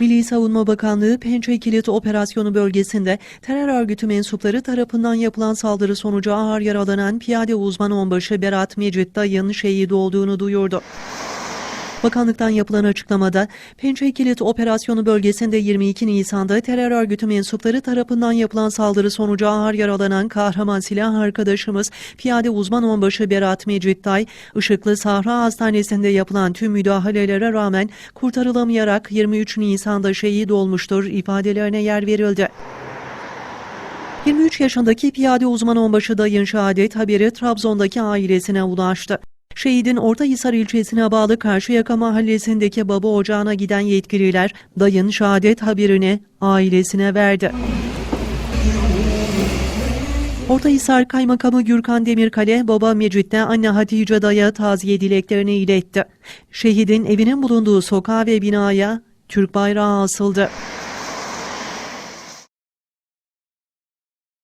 Milli Savunma Bakanlığı Pençe Kilit Operasyonu bölgesinde terör örgütü mensupları tarafından yapılan saldırı sonucu ağır yaralanan piyade uzman onbaşı Berat Mecit Dayı'nın şehit olduğunu duyurdu. Bakanlıktan yapılan açıklamada Pençe Kilit Operasyonu bölgesinde 22 Nisan'da terör örgütü mensupları tarafından yapılan saldırı sonucu ağır yaralanan kahraman silah arkadaşımız piyade uzman onbaşı Berat Mecit Day, Işıklı Sahra Hastanesi'nde yapılan tüm müdahalelere rağmen kurtarılamayarak 23 Nisan'da şehit olmuştur ifadelerine yer verildi. 23 yaşındaki piyade uzman onbaşı dayın şehadet haberi Trabzon'daki ailesine ulaştı. Şehidin Ortahisar ilçesine bağlı Karşıyaka mahallesindeki baba ocağına giden yetkililer dayın şehadet haberini ailesine verdi. Ortahisar Kaymakamı Gürkan Demirkale, baba Mecit'te anne Hatice Day'a taziye dileklerini iletti. Şehidin evinin bulunduğu sokağa ve binaya Türk bayrağı asıldı.